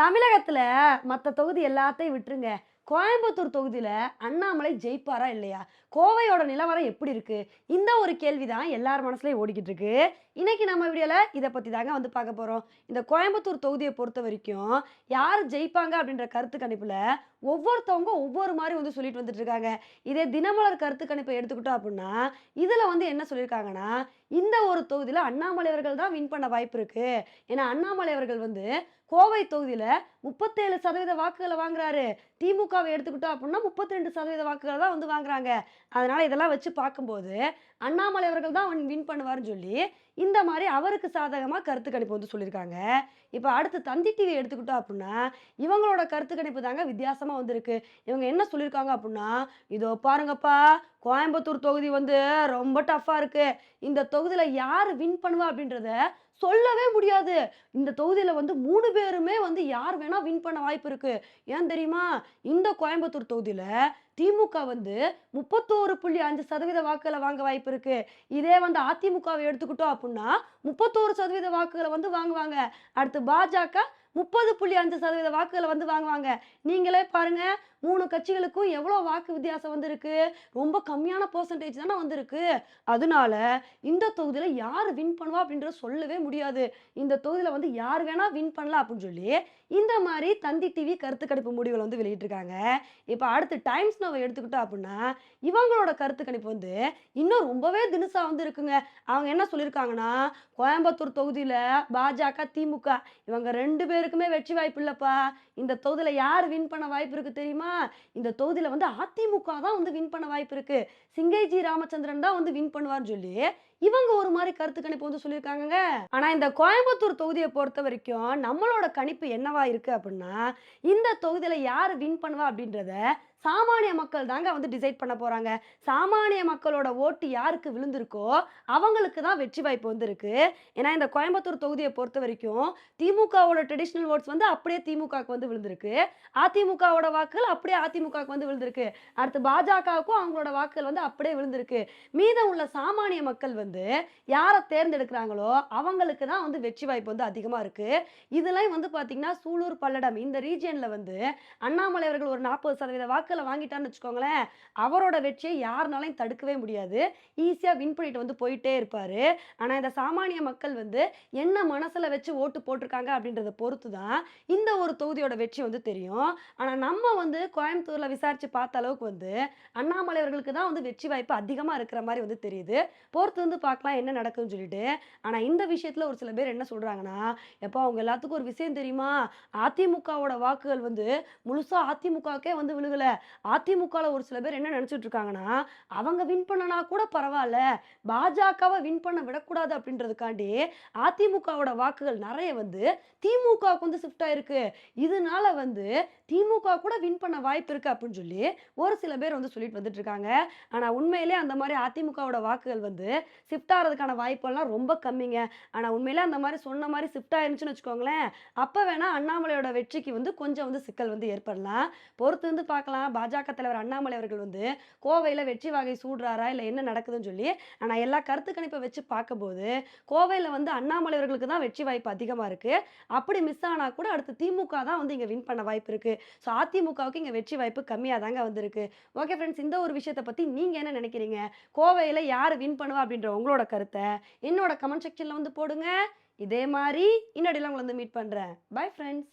தமிழகத்துல மற்ற தொகுதி எல்லாத்தையும் விட்டுருங்க. கோயம்புத்தூர் தொகுதியில் அண்ணாமலை ஜெயிப்பாரா இல்லையா? கோவையோட நிலவரம் எப்படி இருக்கு? இந்த ஒரு கேள்வி தான் எல்லார் மனசுலையும் ஓடிக்கிட்டு இருக்கு. இன்னைக்கு நம்ம வீடியோவில் இதை பற்றி தாங்க வந்து பார்க்க போகிறோம் இந்த கோயம்புத்தூர் தொகுதியை பொறுத்த வரைக்கும் யார் ஜெயிப்பாங்க அப்படின்ற கருத்து கணிப்பில் ஒவ்வொருத்தவங்க ஒவ்வொரு மாதிரி வந்து சொல்லிட்டு வந்துட்டு இருக்காங்க. இதே தினமலர் கருத்து கணிப்பை எடுத்துக்கிட்டோம் அப்படின்னா இதில் வந்து என்ன சொல்லியிருக்காங்கன்னா இந்த ஒரு தொகுதியில் அண்ணாமலை அவர்கள் தான் வின் பண்ண வாய்ப்பு இருக்கு. ஏன்னா அண்ணாமலை அவர்கள் வந்து கோவை தொகுதியில் முப்பத்தேழு சதவீத வாக்குகளை வாங்குறாரு. திமுகவை எடுத்துக்கிட்டோம் அப்படின்னா முப்பத்தி ரெண்டு சதவீத வாக்குகள் தான் வந்து வாங்குறாங்க. அதனால இதெல்லாம் வச்சு பார்க்கும்போது அண்ணாமலை அவர்கள் தான் வின் பண்ணுவாருன்னு சொல்லி இந்த மாதிரி அவருக்கு சாதகமாக கருத்து கணிப்பு வந்து சொல்லியிருக்காங்க. இப்போ அடுத்து தந்தி டிவி எடுத்துக்கிட்டோம் அப்படின்னா இவங்களோட கருத்து கணிப்பு தாங்க வித்தியாசமாக வந்திருக்கு. இவங்க என்ன சொல்லியிருக்காங்க அப்படின்னா இதோ பாருங்கப்பா கோயம்புத்தூர் தொகுதி வந்து ரொம்ப டஃப்பாக இருக்குது இந்த தொகுதியில் யார் வின் பண்ணுவா அப்படின்றத சொல்லவே முடியாது. இந்த தொகுதியில் வந்து மூணு பேருமே வந்து யார் வேணால் வின் பண்ண வாய்ப்பு இருக்குது ஏன் தெரியுமா? இந்த கோயம்புத்தூர் தொகுதியில் திமுக வந்து முப்பத்தோரு புள்ளி அஞ்சு சதவீத வாக்குகளை வாங்க வாய்ப்பு இருக்கு. இதே வந்து அதிமுகவை எடுத்துக்கிட்டோம் அப்படின்னா முப்பத்தோரு சதவீத வாக்குகளை வந்து வாங்குவாங்க. அடுத்து பாஜக முப்பது புள்ளி அஞ்சு சதவீத வாக்குகளை வந்து வாங்குவாங்க. நீங்களே பாருங்க மூணு கட்சிகளுக்கும் எவ்வளோ வாக்கு வித்தியாசம் வந்திருக்கு? ரொம்ப கம்மியான பர்சன்டேஜ் தானே வந்திருக்கு. அதனால இந்த தொகுதியில் யார் வின் பண்ணுவா அப்படின்றத சொல்லவே முடியாது. இந்த தொகுதியில் வந்து யார் வேணால் வின் பண்ணலாம் அப்படின்னு சொல்லி இந்த மாதிரி தந்தி டிவி கருத்து கணிப்பு முடிவுகள் வந்து வெளியிட்டிருக்காங்க. இப்போ அடுத்து டைம்ஸ் நம்ம எடுத்துக்கிட்டோம் அப்படின்னா இவங்களோட கருத்து கணிப்பு வந்து இன்னும் ரொம்பவே தினுசா வந்து இருக்குங்க அவங்க என்ன சொல்லியிருக்காங்கன்னா கோயம்புத்தூர் தொகுதியில் பாஜக திமுக இவங்க ரெண்டு பேருக்குமே வெற்றி வாய்ப்பு இல்லைப்பா. இந்த தொகுதியில் யார் வின் பண்ண வாய்ப்பு இருக்குது தெரியுமா? இந்த தொகுதியில் வந்து அதிமுக தான் வந்து வின் பண்ண வாய்ப்பு இருக்கு. சிங்கைஜி ராமச்சந்திரன் தான் வந்து வின் பண்ணுவார்னு சொல்லி இவங்க ஒரு மாதிரி கருத்து கணிப்பு வந்து சொல்லியிருக்காங்க ஆனா இந்த கோயம்புத்தூர் தொகுதியை பொறுத்த வரைக்கும் நம்மளோட கணிப்பு என்னவா இருக்கு அப்படின்னா இந்த தொகுதியில யார் வின் பண்ணுவா அப்படின்றத சாமானிய மக்கள் தாங்க வந்து டிசைட் பண்ண போகிறாங்க சாமானிய மக்களோட ஓட்டு யாருக்கு விழுந்திருக்கோ அவங்களுக்கு தான் வெற்றி வாய்ப்பு வந்திருக்கு. ஏன்னா இந்த கோயம்புத்தூர் தொகுதியை பொறுத்த வரைக்கும் திமுகவோட ட்ரெடிஷ்னல் ஓட்ஸ் வந்து அப்படியே திமுகவுக்கு வந்து விழுந்திருக்கு. அதிமுகவோட வாக்குகள் அப்படியே அதிமுகவுக்கு வந்து விழுந்திருக்கு. அடுத்து பாஜகவுக்கும் அவங்களோட வாக்குகள் வந்து அப்படியே விழுந்திருக்கு. மீதம் உள்ள சாமானிய மக்கள் வந்து யாரை தேர்ந்தெடுக்கிறாங்களோ அவங்களுக்கு தான் வந்து வெற்றி வாய்ப்பு வந்து அதிகமாக இருக்குது இதெல்லாம் வந்து பார்த்தீங்கன்னா சூலூர் பல்லடம் இந்த ரீஜியனில் வந்து அண்ணாமலை அவர்கள் ஒரு நாற்பது சதவீத வாக்கு வாக்குகளை வாங்கிட்டான்னு வச்சுக்கோங்களேன் அவரோட வெற்றியை யாருனாலையும் தடுக்கவே முடியாது. ஈஸியாக வின் பண்ணிட்டு வந்து போயிட்டே இருப்பார். ஆனால் இந்த சாமானிய மக்கள் வந்து என்ன மனசில் வச்சு ஓட்டு போட்டிருக்காங்க அப்படின்றத பொறுத்து தான் இந்த ஒரு தொகுதியோட வெற்றி வந்து தெரியும். ஆனால் நம்ம வந்து கோயம்புத்தூரில் விசாரித்து பார்த்த அளவுக்கு வந்து அண்ணாமலை அவர்களுக்கு தான் வந்து வெற்றி வாய்ப்பு அதிகமாக இருக்கிற மாதிரி வந்து தெரியுது. பொறுத்து வந்து பார்க்கலாம் என்ன நடக்குதுன்னு சொல்லிட்டு. ஆனால் இந்த விஷயத்தில் ஒரு சில பேர் என்ன சொல்கிறாங்கன்னா எப்போ அவங்க எல்லாத்துக்கும் ஒரு விஷயம் தெரியுமா? அதிமுகவோட வாக்குகள் வந்து முழுசாக அதிமுகவுக்கே வந்து விழுகலை. அதிமுகவில் ஒரு சில பேர் என்ன நினச்சிட்டு இருக்காங்கன்னா அவங்க வின் பண்ணனா கூட பரவாயில்ல பாஜகவை வின் பண்ண விடக்கூடாது அப்படின்றதுக்காண்டி அதிமுகவோட வாக்குகள் நிறைய வந்து திமுகவுக்கு வந்து ஷிஃப்ட் ஆயிருக்கு. இதனால வந்து திமுக கூட வின் பண்ண வாய்ப்பு இருக்கு அப்படின்னு சொல்லி ஒரு சில பேர் வந்து சொல்லிட்டு வந்துட்டு இருக்காங்க. ஆனால் உண்மையிலே அந்த மாதிரி அதிமுகவோட வாக்குகள் வந்து ஷிஃப்ட் ஆகிறதுக்கான வாய்ப்பெல்லாம் ரொம்ப கம்மிங்க. ஆனால் உண்மையிலே அந்த மாதிரி சொன்ன மாதிரி ஷிஃப்ட் ஆயிருந்துச்சுன்னு வச்சுக்கோங்களேன் அப்போ வேணால் அண்ணாமலையோட வெற்றிக்கு வந்து கொஞ்சம் வந்து சிக்கல் வந்து ஏற்படலாம். பொறுத்து வந்து பார்க்கலாம். பாஜக தலைவர் அண்ணாமலை அவர்கள் வந்து கோவையில் வெற்றி வாகை சூடுறாரா இல்லை என்ன நடக்குதுன்னு சொல்லி ஆனால் எல்லா கருத்து கணிப்பை வச்சு பார்க்கும்போது கோவையில் வந்து அண்ணாமலை அவர்களுக்கு தான் வெற்றி வாய்ப்பு அதிகமாக இருக்குது அப்படி மிஸ் ஆனால் கூட அடுத்து திமுக தான் வந்து இங்கே வின் பண்ண வாய்ப்பு இருக்குது ஸோ அதிமுகவுக்கு இங்கே வெற்றி வாய்ப்பு கம்மியாக தாங்க வந்திருக்கு. ஓகே ஃப்ரெண்ட்ஸ் இந்த ஒரு விஷயத்தை பற்றி நீங்கள் என்ன நினைக்கிறீங்க? கோவையில் யார் வின் பண்ணுவா அப்படின்ற உங்களோட கருத்தை என்னோட கமெண்ட் செக்ஷனில் வந்து போடுங்க. இதே மாதிரி இன்னடியில் உங்களை வந்து மீட் பண்ணுறேன் பை ஃப்ரெண்ட்ஸ்